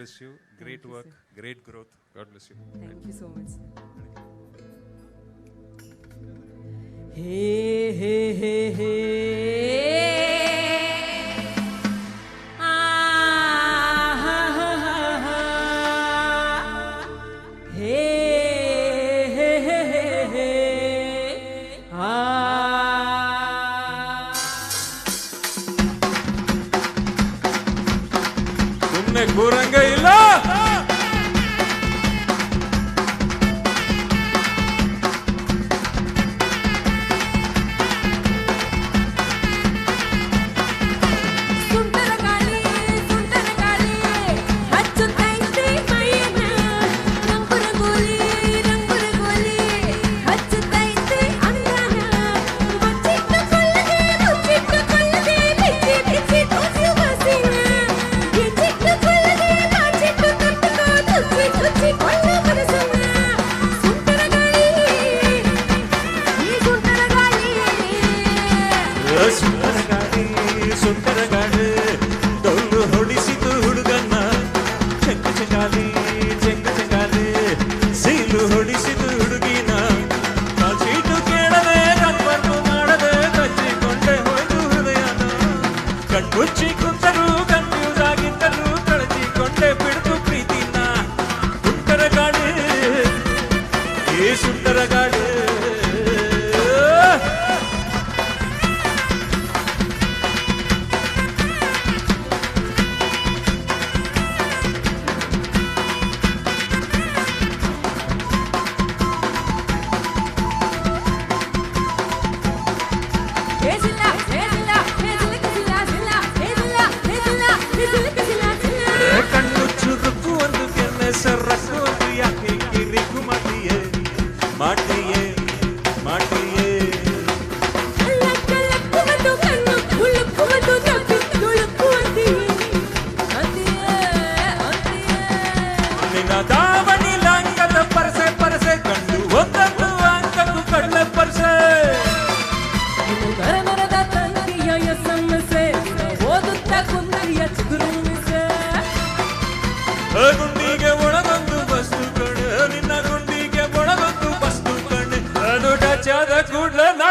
bless you. Great work, great growth. God bless you. Thank you so much. Hey, hey, hey, hey.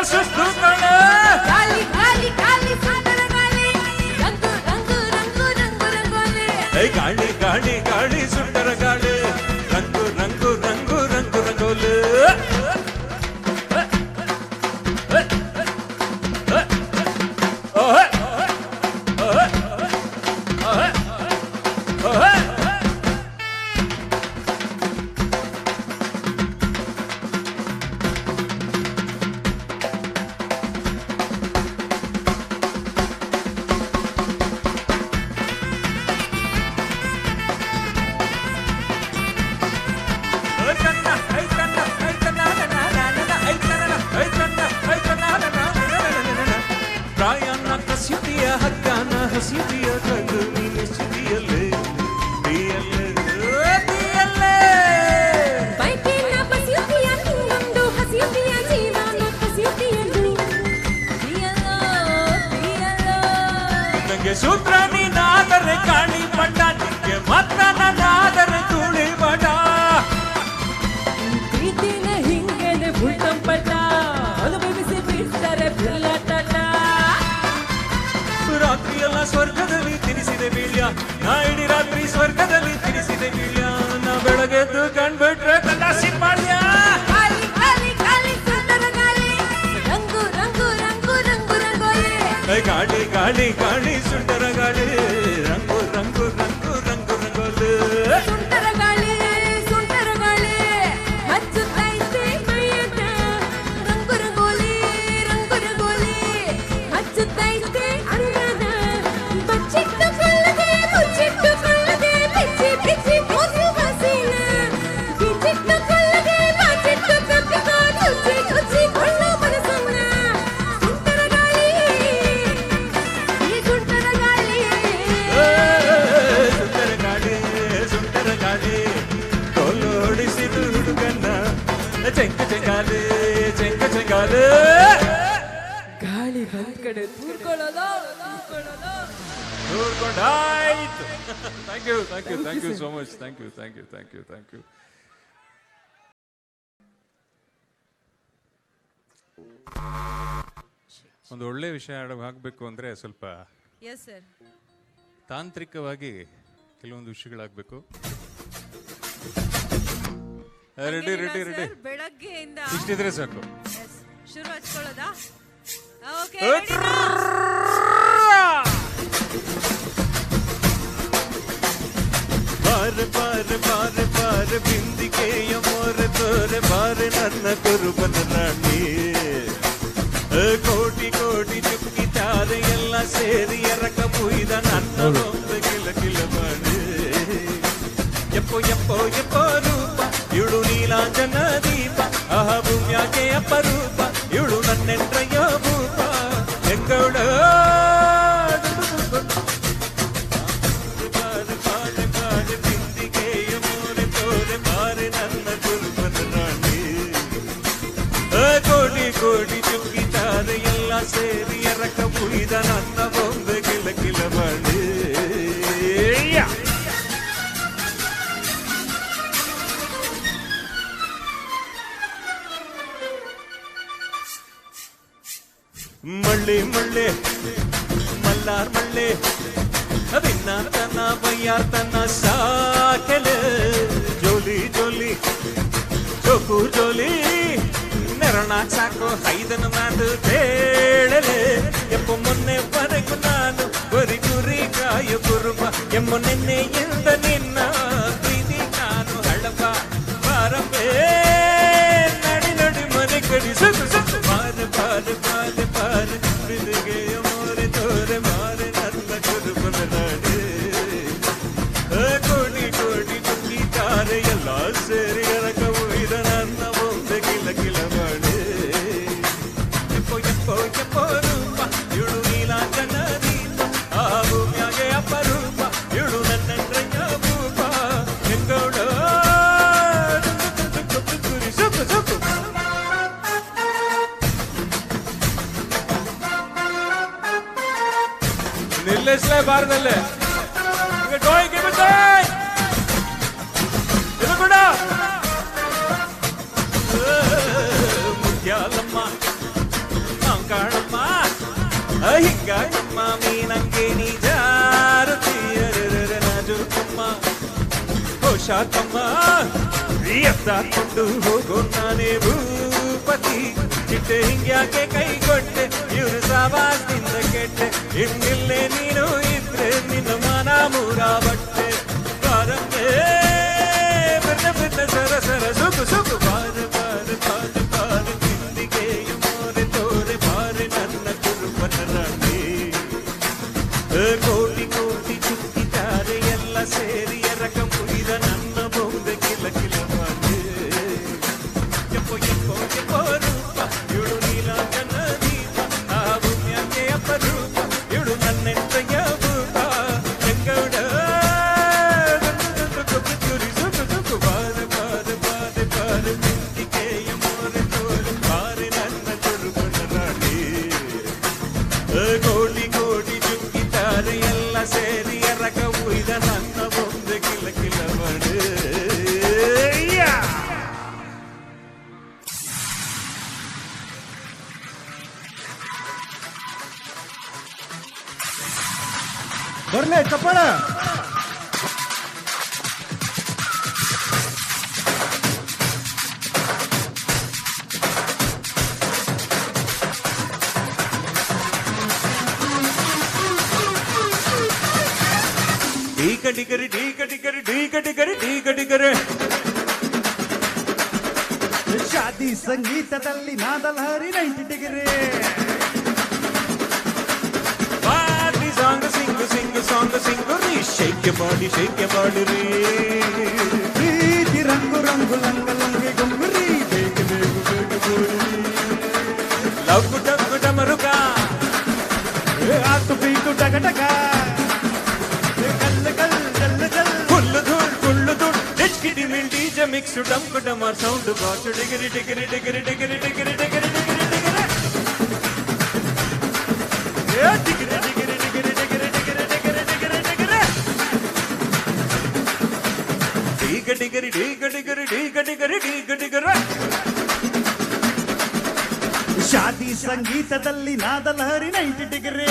Jesus, do né? हंसी दिया जग में ಕಂಡ್ಬಿಟ್ರೆ ಕಲಾಸಿ ಮಾಡ್ಯ ಗಾಳಿ ಗಾಳಿ ಗಾಳಿ ಸುಂದರ ಗಾಳಿ ರಂಗು ರಂಗು ರಂಗು ರಂಗು ರಂಗೋಲು ನೋಡ್ಕೊಂಡಾಯ್ತು thank you thank you thank you so much thank you thank you thank you thank you ಒಂದು ಒಳ್ಳೆ ವಿಷಯ ಆಗಬೇಕು ಅಂದರೆ ಸ್ವಲ್ಪ ಎಸ್ ಸರ್ ತಾಂತ್ರಿಕವಾಗಿ ಕೆಲವೊಂದು ವಿಷಯಗಳಾಗಬೇಕು. ರೆಡಿ ರೆಡಿ ರೆಡಿ ಬೆಳಗ್ಗೆಯಿಂದ ಇಷ್ಟಿದ್ರೆ ಸಾಕು. ಶುರು ಹಚ್ಕೊಳ್ಳೋದಾ? ಓಕೆ ಬಾರ ಬಾರ ಬಾರ ಬಾರ ಬಿಂದಿಗೆಯ ಮೋರ ತೋರ ಬಾರ ನನ್ನ ಕುರುಬನ ರಾಣಿ ಅ, ಕೋಟಿ ಕೋಟಿ ಚುಕ್ಕಿ ತಾರೆ ಎಲ್ಲ ಸೇರಿ ಎರಕ ಮುಯ್ದ ನನ್ನ ಒಂದು ಕಿಲ ಕಿಲ ಮಾಡಿ ಎಪ್ಪೋ ಎಪ್ಪೋ ಎಪ್ಪೋ ರೂಪ ಇವಳು ನೀಲಾಂಜನ ದೀಪ ಆಹ ಭೂಮ್ಯಾಗೆ ಅಪರೂಪ ಇವಳು ನನ್ನೆಂಟ್ರಯ್ಯ ಭೂಪ ಹೆಂಗೌಡ ಕೋಟಿ ಕೋಟಿ ಚುಕ್ಕಿತಾರೆ ಎಲ್ಲ ಸೇರಿ ಎರಕ ಮುಗಿದ ನನ್ನ ಬೊಂಬೆ ಕಿಲ ಕಿಲ ಮಾಡಿ ಯಾ. ಮಳ್ಳಿ ಮಳ್ಳಿ ಮಲ್ಲಾರ್ ಮಳ್ಳಿ ಅಭಿನ್ನಾರ್ ತನ್ನ ಬಯ್ಯಾರ್ ತನ್ನ ಸಾಕೆಲೆ ಜೋಲಿ ಜೋಲಿ ಜೋಕು ಜೋಲಿ ಮರಣಾಕ್ ಸಾಕು ಐದನ ಮಾತು ಹೇಳಲೆ ಎಪ್ಪ ಮೊನ್ನೆ ಬರೆಗು ನಾನು ಗುರಿ ಗುರಿ ಕಾಯ ಗುರುಬ ಎಮ್ಮ ನಿನ್ನೆ ಎಂದ ನಿನ್ನ ನಿಲ್ಲಿಸ್ಲೇ ಬಾರದಲ್ಲಿ ಈಗ ಡೋಯ್ ಗಿಬಿಟ್ಟೆ ಇದು ಕೂಡ ಮುತ್ಯಾಲಮ್ಮ ನಾವು ಕಾಣಮ್ಮ ಹಿಂಗಾಣಮ್ಮ ಮೀನಂಗೆ ನಿಜಾರತಿಯರ ನಾಜುಕಮ್ಮ ಹೋಶಾಕಮ್ಮ ಎತ್ತಾಕೊಂಡು ಹೋಗೋ ನಾನೇ ಭೂ ಭೂಪತಿ ಚಿಟ್ಟೆ ಹಿಂಗ್ಯಾಕೆ ಕೈಗೊಟ್ಟೆ ಇವ್ರು ಸಾವಾಸದಿಂದ ಕೆಟ್ಟೆ ಇನ್ನಿಲ್ಲೇ ನೀನು ಇದ್ರೆ ನಿನ್ನ ಮನ ಮೂರ ಬಟ್ಟೆ ಬಾರಮ್ಮೆ ಬಿಟ್ಟ ಬಿಟ್ಟ ಸರ ಸರ ಸುಕು ಸುಕು ಬಾರ ಬಾರ ಬಾರ ಬಾರ ತಿಂದಿಗೆಯ ಮೋರೆ ತೋರೆ ಬಾರೆ ನನ್ನ ಕುರುಬನ ರಾಣಿ ಅ, ಕೋಟಿ ಕೋಟಿ ಚುಕ್ಕಿದ್ದಾರೆ ಎಲ್ಲ ಸೇರಿ ಢೀಕ ಡಿಗರಿ ಢೀಕ ಡಿಗರಿ ಢೀಕ ಡಿಗರಿ ಢೀಕ ಡಿಗರಿ ಶಾದಿ ಸಂಗೀತದಲ್ಲಿ ನಾದಲಹರಿ ninety degree party song sing sing song sing ರೀ ಶೇಕ್ ಬಾಡಿ ಶೇಕ್ ಬಾಡಿ ರೀ ಪ್ರೀತಿ ರಂಗು ರಂಗು ಲಂಗ ಲಂಗೆ ಗುಂಗುರಿ ಬೇಗ ಬೇಗ ಬೇಗ ಗೋರಿ ಲವ್ ಡಗ್ ಡಮರುಗ ಆತು ಬೀಟು ಟಗ ಟಗ మిక్స్ మిక్స్ డమ్ డమర్ సౌండ్ బాచు డిగిరి డిగిరి డిగిరి డిగిరి డిగిరి డిగిరి డిగిరి డిగిరి డిగిరి డిగిరి డిగిరి డిగిరి డిగిరి డిగిరి డిగిరి డిగిరి డీగ డిగిరి డీగ డిగిరి డీగ డిగిరి డీగ డిగిరి ಶಾದಿ ಸಂಗೀತದಲ್ಲಿ ನಾದಲಹರಿ ninety degree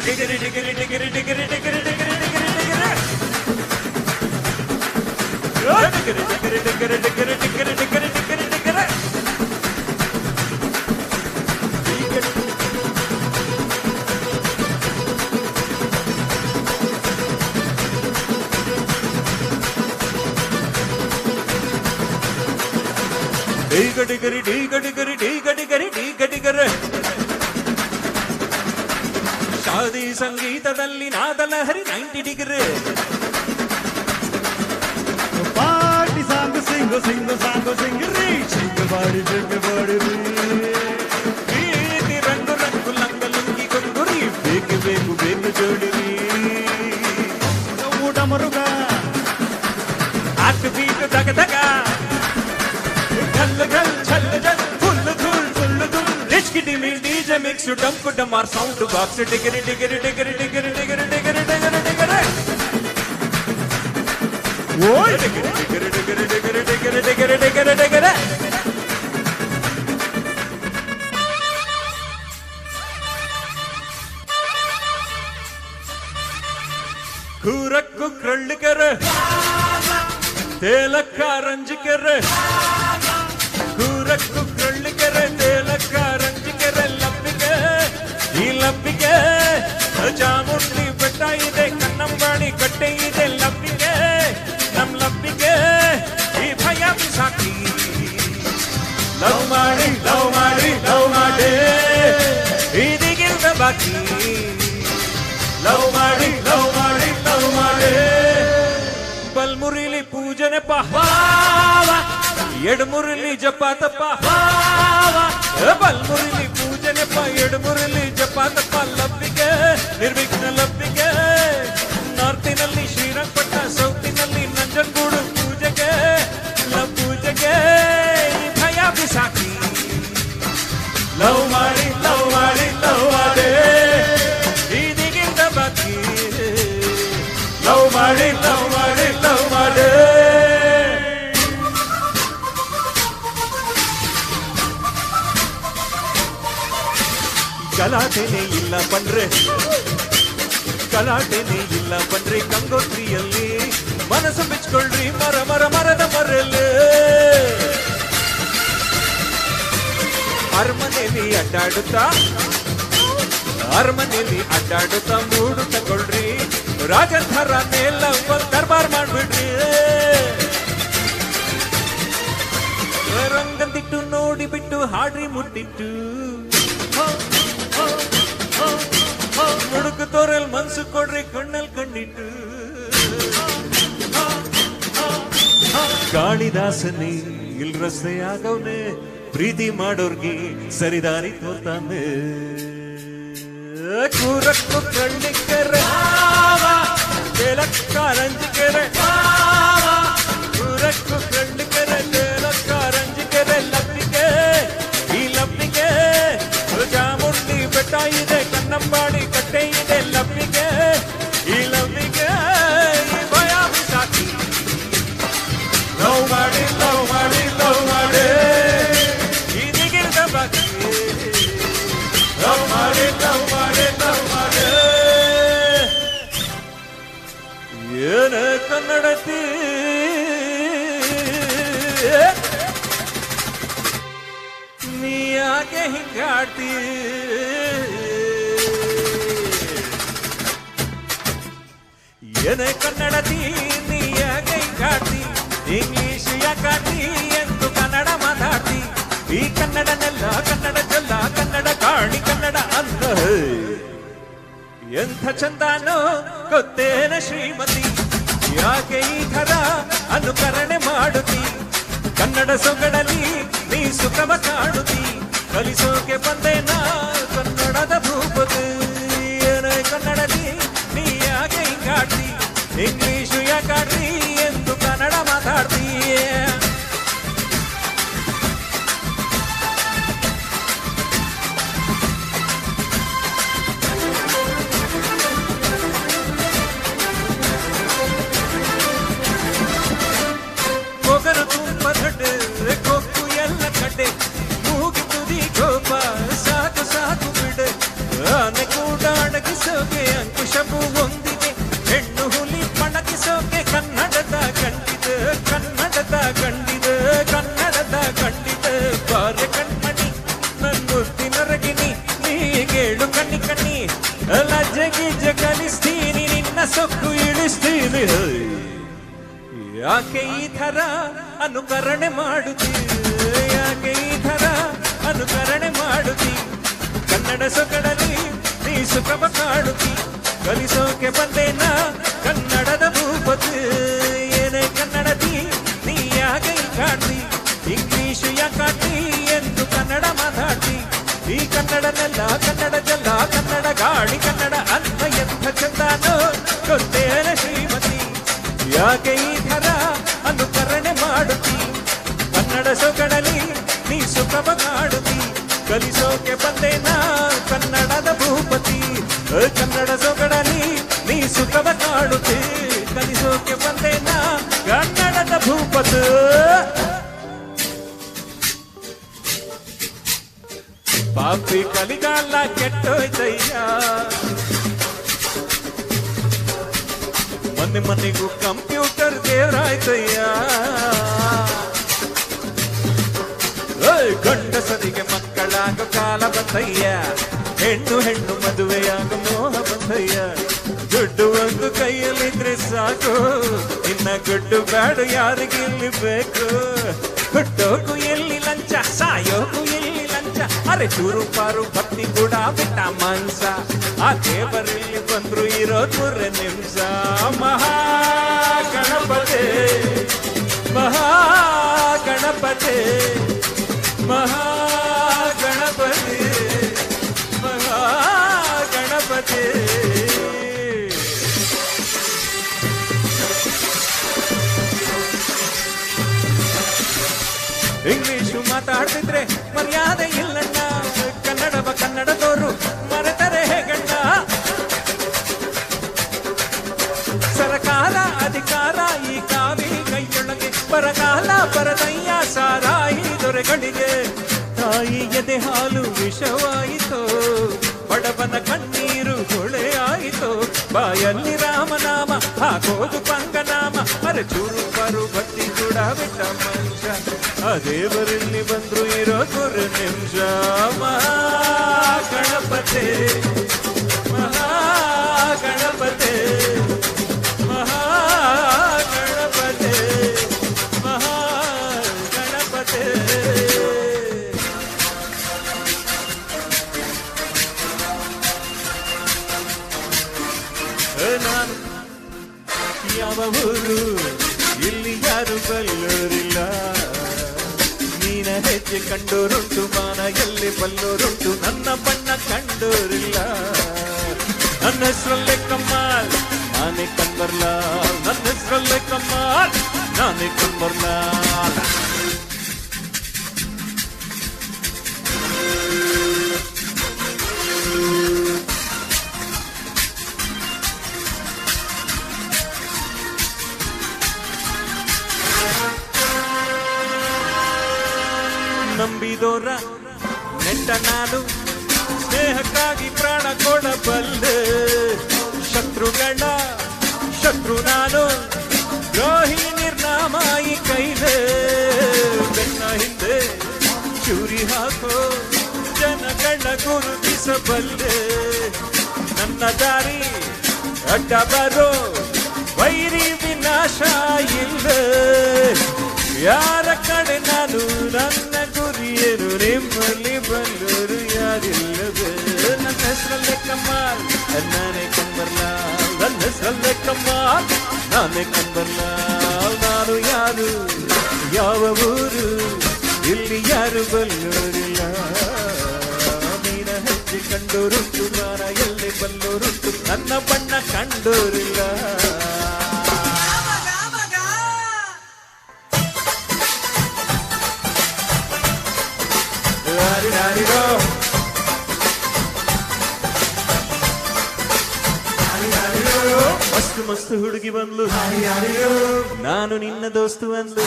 diggity, diggity, diggity, diggity, diggity, diggity, diggity, diggity, diggity, diggity, diggity, டிகடிகரி டிகடிகரி டிகடிகரி டிகடிகரி ಶಾದಿ ಸಂಗೀತದಲ್ಲಿ ನಾದಲಹರಿ ninety degree party song sing sing song ಸಿಂಗ್ರಿ Singh body Singh body ಪ್ರೀತಿ ರಂಗು ರಂಗು ಲಂಗ ಲುಂಗಿ ಗೊಂಗುರಿ ಬೇಕು ಬೇಕು ಬೇಕು ಜೋಡಿರಿ makes you dump dumb our sound box. Diggity, diggity, diggity, diggity, diggity, diggity, diggity, diggity. What? Diggity, diggity, diggity, diggity, diggity, diggity, diggity, diggity. కూరకు క్రళ్ళు కర్ర తేలక్క రంజు కర్ర కూరకు క్రళ్ళు కర్ర తేలక్క ಲಬ್ಬಿಗೆ ಚಾಮುಂಡಿ ಬೆಟ್ಟ ಇದೆ ಕನ್ನಂಬಾಡಿ ಕಟ್ಟೆ ಇದೆ ಲಬ್ಬಿಗೆ. ನಮ್ ಲಬ್ಬಿಗೆ ಈ ಭಯ ಸಾಕಿ ಲವ್ ಮಾಡಿ ಲವ್ ಮಾಡಿ ಲವ್ ಮಾಡಿ ಇದೀಗಿಲ್ದ ಬಾಕಿ. ಲವ್ ಮಾಡಿ ಲವ್ ಮಾಡಿ ಲವ್ ಮಾಡಿ. ಬಲ್ಮುರಿಲಿ ಪೂಜನೆ ಪಹಾವ ಎಡಮುರಿಲಿ ಜಪಾತ ಪಹಾವ ಬಲ್ಮುರಿಲಿ ಎಡಮುರಿಲಿ ಜಪಾತಪ್ಪ ಲಬ್ಬಿಗೆ ನಿರ್ವಿಘ್ನ ಲಬ್ಬಿಗೆ, ನಾರ್ತಿನಲ್ಲಿ ಶ್ರೀರಂಗಪಟ್ಟ, ಸೌತಿನಲ್ಲಿ ನಂಜನಗೂಡು ಪೂಜೆಗೆ, ಲವ್ ಪೂಜೆಗೆ ಭಯ ಬಿಸಾಕಿ ಲವ್ ಮಾಡಿ ಗಲಾಟೆನೆ ಇಲ್ಲ ಬಂದ್ರೆ ಗಲಾಟೆನೆ ಇಲ್ಲ ಬಂದ್ರೆ ಗಂಗೋತ್ರಿಯಲ್ಲಿ. ಮನಸ್ಸು ಬಿಚ್ಕೊಳ್ರಿ ಮರ ಮರ, ಮರದ ಮರಲ್ಲೇ. ಅರಮನೆಯಲ್ಲಿ ಅಡ್ಡಾಡುತ್ತಾ ಅರಮನೆಯಲ್ಲಿ ಅಡ್ಡಾಡುತ್ತಾ ಮೂಡು ತಗೊಳ್ರಿ ರಾಜಧರ ಮೇಲ ದರ್ಬಾರ್ ಮಾಡ್ಬಿಡ್ರಿ. ರಂಗಂದಿಟ್ಟು ನೋಡಿಬಿಟ್ಟು ಹಾಡ್ರಿ ಮುಟ್ಟಿಟ್ಟು. ಮುಡುಕು ತೋರಲ್ ಮನ್ಸು ಕೊಡ್ರಿ, ಕಣ್ಣಲ್ ಕಣ್ಣಿಟ್ಟು. ಕಾಳಿದಾಸನೇ ಇಲ್ ರಸ್ತೆ ಆಗವ್ನೆ ಪ್ರೀತಿ ಮಾಡೋರ್ಗೆ ಸರಿದಾರಿ ತೋರ್ತಾನೆ. ಕೂರಕ್ಕೂ ಕಣ್ಣಿಕ್ಕರ ಬೆಳಕ್ಕ ಈ ಕನ್ನಡನೆಲ್ಲ ಕನ್ನಡ ಜಲ್ಲ ಕನ್ನಡ ಕಾಣಿ, ಕನ್ನಡ ಅಂದ. ಎಂಥ ಚಂದಾನೋ, ಗೊತ್ತೇನ ಶ್ರೀಮತಿ? ಯಾಕೆ ಈ ಥರ ಅನುಕರಣೆ ಮಾಡುತ್ತಿ? ಕನ್ನಡ ಸೊಗಡಲಿ ನೀ ಸುಖವ ಕಾಣುತ್ತಿ? ಕಲಿಸೋಕೆ ನಾ ಕನ್ನಡದ ಭೂಪತಿ? ಏನೇ ಕನ್ನಡಲಿ ನೀ ಯಾಕೆ ಹಿಂಗಾಡ್ತಿ? ಇಂಗ್ಲೀಷು ಯಾಕಾಡ್ರಿ ಎಂದು ಕನ್ನಡ ಮಾತಾಡ್ತೀಯ? ಯಾಕೆ ಈ ಥರ ಅನುಕರಣೆ ಮಾಡುತ್ತಿ ಯಾಕೆ ಈ ಥರ ಅನುಕರಣೆ ಮಾಡುತ್ತಿ? ಕನ್ನಡ ಸೊಗಡಲಿ ನೀ ಸುಖವ ಕಾಡುತ್ತಿ ಕಲಿಸೋಕೆ ಬಂದೇನ ಕನ್ನಡದ ಭೂಪತಿ ಏನೇ ಕನ್ನಡದಿ ನೀ ಯಾಕೆ ಕಾಡ್ತಿ ಇಂಗ್ಲೀಷು ಯಾಕಾಡ್ತಿ ಎಂದು ಕನ್ನಡ ಮಾತಾಡ್ತಿ? ಈ ಕನ್ನಡನೆಲ್ಲ ಕನ್ನಡ ಜಲ್ಲ, ಕನ್ನಡ ಗಾಳಿ, ಕನ್ನಡ ಎಂಥ ಚಂದಾನೋ? ಗೊತ್ತೇನ ಶ್ರೀಮತಿ, ಯಾಕೆ ಈ ನೀ ಸುಖವ ಕಾಡುತ್ತಿ ಕಲಿಸೋಕೆ ಬಂದೇನ ಕನ್ನಡದ ಭೂಪತಿ ಅ, ಕನ್ನಡ ಸೊಗಡಲಿ ನೀ ಸುಖವ ಕಾಡುತ್ತಿ ಕಲಿಸೋಕೆ ಬಂದೇನ ಕನ್ನಡದ ಭೂಪತಿ ಪಾಪಿ ಕಲಿಗಾಲ ಕೆಟ್ಟೋಯ್ತಯ್ಯ ಮನೆ ಮನೆಗೂ ಕಂಪ್ಯೂಟರ್ ದೇವರಾಯ್ತಯ್ಯ ಏಯ್, ಗಂಡಸರಿಗೆ ಮಕ್ಕಳಾಗ ಕಾಲ ಬಂದಯ್ಯ ಹೆಣ್ಣು ಹೆಣ್ಣು ಮದುವೆಯಾಗ ಮೋಹ ಬಂದಯ್ಯ ದುಡ್ಡು ಒಂದು ಕೈಯಲ್ಲಿದ್ರೆ ಸಾಕು. ಇನ್ನ ಗುಡ್ಡು ಬ್ಯಾಡು, ಯಾರಿಗೆ ಇಲ್ಲಿ ಬೇಕು? ಹುಟ್ಟೋಕು ಎಲ್ಲಿ ಲಂಚ, ಸಾಯೋಕು ಎಲ್ಲಿ ಲಂಚ? ಅರೆ ಚೂರು ಪಾರು ಭಕ್ತಿ ಕೂಡ ಬಿಟ್ಟ ಮಾಂಸ. ಆ ದೇವರಲ್ಲಿ ಬಂದ್ರು ಇರೋ ಮೂರೇ ನಿಮಿಷ ಮಹಾ ಗಣಪತಿ ಮಹಾ ಗಣಪತಿ ಮಹಾ ಗಣಪತಿ ಮಹಾ ಗಣಪತಿ ಇಂಗ್ಲಿಷು ಮಾತಾಡ್ತಿದ್ರೆ ಮರ್ಯಾದೆ ಇಲ್ಲಣ್ಣ. ಕನ್ನಡವ ಕನ್ನಡದವರು ಮರೆತರೆ ಹೇಗಣ್ಣ? ಸರಕಾರ, ಅಧಿಕಾರ, ಈ ಕಾವಿ ಕೈಯೊಳಗೆ ಪರಕಾಲ ಪರದಯ್ಯ ಸಾರಾಯಿ ದೊರೆಗಳಿಗೆ ತಾಯಿ ಎದೆ ಹಾಲು ವಿಷವಾಯಿತು, ಬಡವನ ಕಣ್ಣೀರು ಹೊಳೆ ಆಯಿತು ಬಾಯಲ್ಲಿ ರಾಮನಾಮ, ಹಾಕೋದು ಪಂಗನಾಮ ಅರೆ ಚೂರು ಪರು ಭಕ್ತಿ ಕೂಡ ಬಿಟ್ಟ ಮನುಷ್ಯ ಆ ದೇವರಲ್ಲಿ ಬಂದ್ರು ಇರೋ ಗುರು ನಿಮಿಷ. ಗಣಪತಿ, ಮಹಾ ಗಣಪತಿ. ಹೆಜ್ಜೆ ಕಂಡೋರುಂಟು ಮಾನ ಎಲ್ಲಿ ಬಲ್ಲೋರುಂಟು ನನ್ನ ಬಣ್ಣ ಕಂಡೋರಿಲ್ಲ. ನನ್ನ ಹೆಸರಲ್ಲೇ ಕಮ್ಮಾಲ್ ನಾನೇ ಕನ್ಬರ್ಲಾಲ್ ನನ್ನ ಹೆಸರಲ್ಲೇ ಕಮ್ಮಾಲ್ ನಾನೇ ಕನ್ಬರ್ಲಾಲ್ ನಾನು ಸ್ನೇಹಕ್ಕಾಗಿ ಪ್ರಾಣ ಕೊಡಬಲ್ಲೆ. ಶತ್ರುಗಳ ಶತ್ರು ನಾನು. ದ್ರೋಹಿ ನಿರ್ನಾಮ ಕೈಲೇ. ಬೆನ್ನ ಹಿಂದೆ ಚೂರಿ ಹಾಕೋ ಜನಗಳ ಗುರುತಿಸಬಲ್ಲೆ. ನನ್ನ ದಾರಿ ಅಡ್ಡ ಬರೋ, ವೈರಿ ವಿನಾಶ ಇಲ್ಲ. ಯಾರ ಕಡೆ ನಾನು ನನ್ನ ಗುರಿಯರು ನಿಮ್ಮಲ್ಲಿ ಬಲ್ಲ ಹೆಸರಲ್ಲೇ ಕಮಾಲ್ ನಾನೇ ಕಂಬರ್ಲ ನನ್ನ ಹೆಸರಲ್ಲೇ ಕಮಾಲ್ ನಾನೇ ಕಂಬರ್ಲ ನಾನು ಯಾರು ಯಾವ ಊರು ಇಲ್ಲಿ ಯಾರು ಬಲ್ಲೋರಿಲ್ಲ ಮೀನ ಹೆಜ್ಜೆ ಕಂಡೋರುಂಟು ಮಾರ ಎಲ್ಲಿ ಬಲ್ಲೋರುಂಟು ನನ್ನ ಬಣ್ಣ ಕಂಡೋರಿಲ್ಲ ಮಸ್ತ್ ಮಸ್ತ್ ಹುಡುಗಿ ಬಂದ್ಲು. ನಾನು ನಿನ್ನ ದೋಸ್ತು ಅಂದ್ಲು.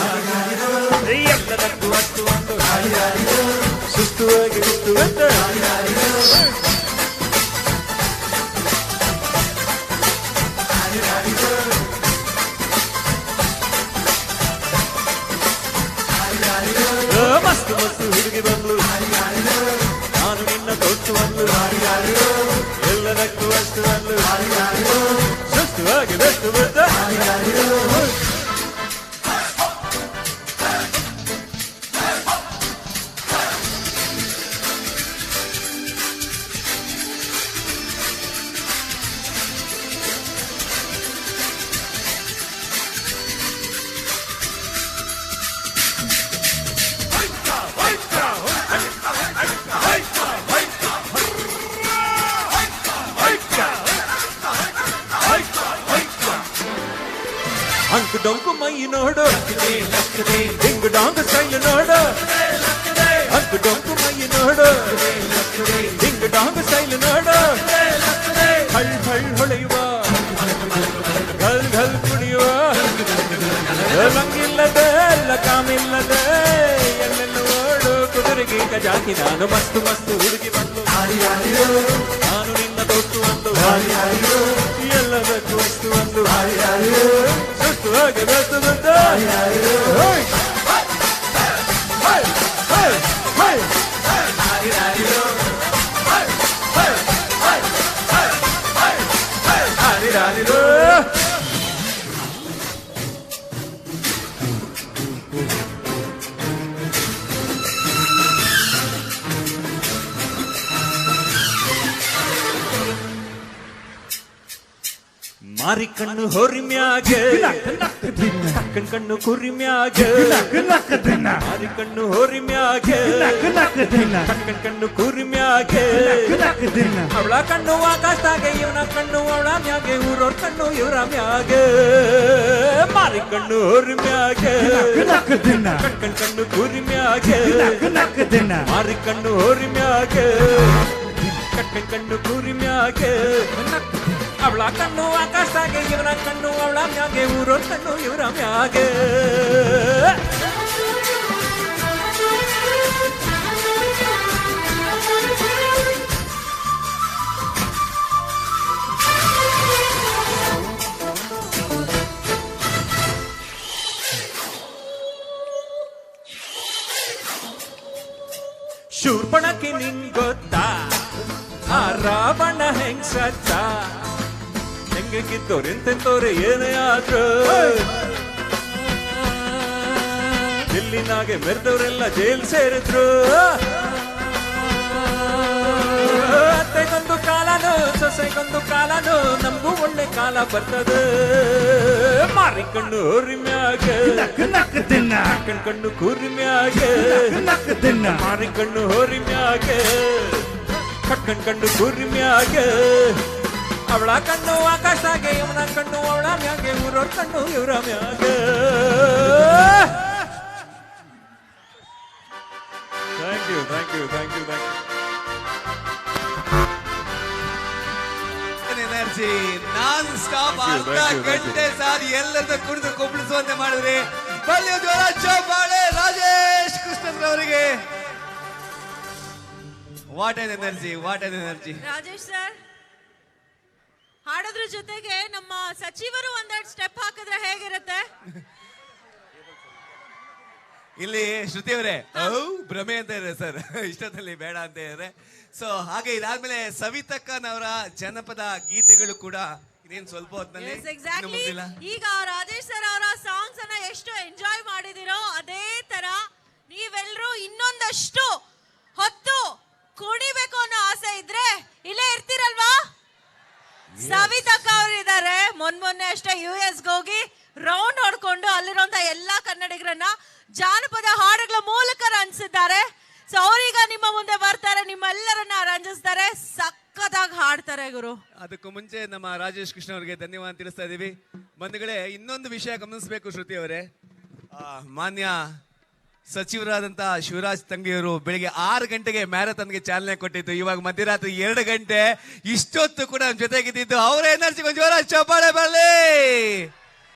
ಅಂಕು ಡೊಂಕು ಮೈ ನೋಡು. ಡಿಂಗ್ ಡಾಂಗ್ ಸ್ಟೈಲ್ ನೋಡು. ಅಂಕು ಡೊಂಕು ಮೈ ನೋಡು. ಡಿಂಗ್ ಡಾಂಗ್ ಸ್ಟೈಲ್ ನೋಡು. ಹಳ್ ಹಳ್ ಹೊಳೆಯುವ. ಘಲ್ ಘಲ್ ಕುಣಿಯುವ ಲಂಗಿಲ್ಲದೆ, ಲಕಾಮಿಲ್ಲದೆ, ಎಲ್ಲೆಲ್ಲ ಓಡು. ಕುದುರೆಗೆ ಜಾತಿ ನಾನು ಮಸ್ತು ಮಸ್ತು ಹುಡುಗಿ ಬಂದು. ನಾನು ನಿನ್ನ ದೋಸ್ತು ಒಂದು ಎಲ್ಲದಕ್ಕೂ ವಸ್ತು ಒಂದು Hey! ಮಾರಿ ಕಣ್ಣು ಹೊರಿಮ್ಯಾಗ ಕಣ್ ಕಣ್ಣು ಕುರಿಮ್ಯಾಗ ಮಾರಿ ಕಣ್ಣು ಹೊರಿಮ್ಯಾಗ ಕಣ್ ಕಣ್ಣು ಕುರಿಮ್ಯಾಗ ಅವಳ ಕಣ್ಣು ಆಕಾಶದಾಗ ಇವನ ಕಣ್ಣು ಅವಳ ಮ್ಯಾಗೆ. ಊರೋರ್ ಕಣ್ಣು ಇವರ ಮ್ಯಾಗ. ಮಾರಿ ಕಣ್ಣು ಹೊರಿಮ್ಯಾಗ ಕಣ್ ಕಣ್ ಕಣ್ಣು ಕುರಿಮ್ಯಾಗ ಮಾರಿ ಕಣ್ಣು ಹೊರಿಮ್ಯಾಗ ಕಣ್ ಕಣ್ಣು ಕುರಿಮ್ಯಾಗೆ ಅವಳ ಕಣ್ಣು ಆಕಾಶದಾಗೆ ಇವನ ಕಣ್ಣು ಅವಳ ಮ್ಯಾಗೆ ಊರೋರ್ ಕಣ್ಣು ಇವರ ಮ್ಯಾಗೆ ಹೆಂಗೆ ಎಂತೆಂತವ್ರೆ ಏನೇ ಆದ್ರು. ದಿಲ್ಲಿನಾಗೆ ಮೆರೆದವರೆಲ್ಲ ಜೈಲ್ ಸೇರಿದ್ರು. ಅತ್ತೆಗೊಂದು ಕಾಲನು ಸೊಸೆಗೊಂದು ಕಾಲನು ನಮಗೂ ಒಳ್ಳೆ ಕಾಲ ಬರ್ತದೆ. ಮಾರಿಕಣ್ಣು ತಿನ್ನ ಕಣ್ ಕಣ್ಣು ಕೂರಿಮ್ಯಾಗ ಮಾರಿ ಕಣ್ಣು ಹೋರಿಮ್ಯಾಗೆ ಕಟ್ಕಣ್ ಕಣ್ಣು ಕುರಿಮ್ಯಾಗೆ ಅವಳ ಕಣ್ಣು ಆಕಾಶದಾಗೆ ಇವನ ಕಣ್ಣು ಅವಳ ಮ್ಯಾಗೆ ಊರೋರ್ ಕಣ್ಣು ಇವರ ಮ್ಯಾಗೆ. Thank you thank you thank you thank you energy? Non stop Thank you, ಅರ್ಧ. ಗಂಟೆ ಸಾರಿ ಎಲ್ಲರದ ಕುಡಿದು ಕುಪ್ಪಳಿಸುವಂತೆ ಮಾಡಿದ್ರಿ ಬಲ್ಯ ಜ್ವರ ಚೌಪಾಳೆ Rajesh ಕೃಷ್ಣನ್ರವರಿಗೆ what an energy what an energy Rajesh sir ಹಾಡೋದ್ರ ಜೊತೆಗೆ ನಮ್ಮ ಸಚಿವರು ಒಂದೆರಡು ಸ್ಟೆಪ್ ಹಾಕಿದ್ರೆ ಹೇಗಿರುತ್ತೆ ಇಲ್ಲಿ ಶ್ರುತಿ ಅವರೇ ಔ ಭ್ರಮೆ ಅಂತ ಇದೆ ಸರ್ ಇಷ್ಟದಲ್ಲಿ ಬೇಡ ಅಂತ ಇದ್ದಾರೆ ಸೊ ಹಾಗೆ ಇದಾದ್ಮೇಲೆ ಅವರ ಜನಪದ ಗೀತೆಗಳು ಕೂಡ ಇದೇನ್ ಸ್ವಲ್ಪ ಹೊತ್ತಿನಲ್ಲಿ ಇನ್ನು. ಮುಗ್ದಿಲ್ಲ. ಈಗ ರಾಜೇಶ್ ಸರ್ ಅವರ ಸಾಂಗ್ಸ್ ಅನ್ನ ಎಷ್ಟು ಎಂಜಾಯ್ ಮಾಡಿದಿರೋ ಅದೇ ತರ ನೀವೆಲ್ಲರೂ ಇನ್ನೊಂದಷ್ಟು ಹೊತ್ತು ಕುಣಿಬೇಕು ಅನ್ನೋ ಆಸೆ ಇದ್ರೆ ಇಲ್ಲೇ ಇರ್ತೀರಲ್ವಾ ಸವಿತಕ್ಕ ಅವ್ರು ಇದ್ದಾರೆ ಮೊನ್ ಮೊನ್ನೆ ಅಷ್ಟೇ ಯು ಎಸ್ ಹೋಗಿ ರೌಂಡ್ ಹೊಡ್ಕೊಂಡು ಅಲ್ಲಿರುವಂತ ಎಲ್ಲಾ ಕನ್ನಡಿಗರನ್ನ ಜಾನಪದ ಹಾಡುಗಳ ಮೂಲಕ ರಂಜಿಸಿದ್ದಾರೆ. ಸೊ ಅವರೀಗ ನಿಮ್ಮ ಮುಂದೆ ಬರ್ತಾರೆ ನಿಮ್ಮೆಲ್ಲರನ್ನ ರಂಜಿಸ್ತಾರೆ. ಸಖತ್ತಾಗಿ ಹಾಡ್ತಾರೆ ಗುರು. ಅದಕ್ಕೂ ಮುಂಚೆ ನಮ್ಮ ರಾಜೇಶ್ ಕೃಷ್ಣ ಅವರಿಗೆ ಧನ್ಯವಾದ ತಿಳಿಸ್ತಾ ಇದೀವಿ. ಬಂಧುಗಳೇ ಇನ್ನೊಂದು ವಿಷಯ ಗಮನಿಸಬೇಕು ಶ್ರುತಿ ಅವರೇ. ಆ, ಮಾನ್ಯ ಸಚಿವರಾದಂತಹ ಶಿವರಾಜ್ ತಂಗಿಯವರು ಬೆಳಿಗ್ಗೆ ಆರು ಗಂಟೆಗೆ ಮ್ಯಾರಥಾನ್ಗೆ ಚಾಲನೆ ಕೊಟ್ಟಿದ್ದು. ಇವಾಗ ಮಧ್ಯರಾತ್ರಿ ಎರಡು ಗಂಟೆ ಇಷ್ಟೊತ್ತು ಕೂಡ ನಮ್ಮ ಜೊತೆಗಿದ್ದು ಅವರ ಎನರ್ಜಿ ಜೋರ ಚಪ್ಪಾಳೆ ಬರಲಿ!